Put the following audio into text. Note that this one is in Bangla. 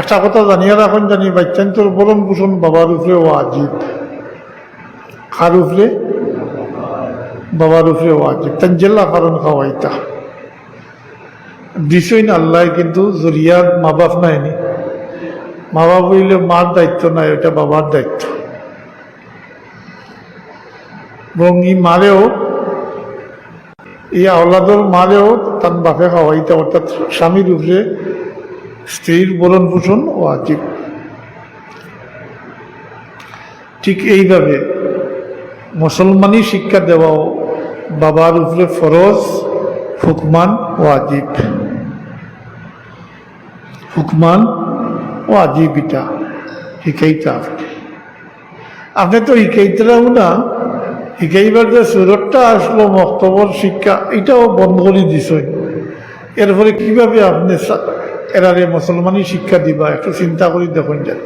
একটা কথা জানিয়ে রাখুন, জানি বাচ্চান্তর বরণ পোষণ বাবার উপরে ও আজিব। কার উপরে বাবার উপরে ও আজিব। তান জেলা কারণ খাওয়াইতা। দিছই না আল্লাহ, কিন্তু জরিয়ার মা বাপ নাইনি মা বাপ হইলে মার দায়িত্ব নাই ওটা বাবার দায়িত্ব। এবং ই মারেও এই আওলাদর মারেও তার বাপে খাওয়াইতে, অর্থাৎ স্বামীর উপরে স্ত্রীর বরণ পোষণ ও আজীব। ঠিক এইভাবে মুসলমানই শিক্ষা দেওয়াও বাবার উপরে ফরজ, হুকমান ও আজীব। হুকমান ও আজীব এটা শিকাইতে আপনি আপনি তো শিকাইতেও না শিকাইবার যে সুরতটা আসলো, মক্তবর শিক্ষা, এটাও বন্ধ করে দিছই এরপরে কীভাবে আপনি এরারে মুসলমানই শিক্ষা দিবা একটু চিন্তা করি দেখুন যান।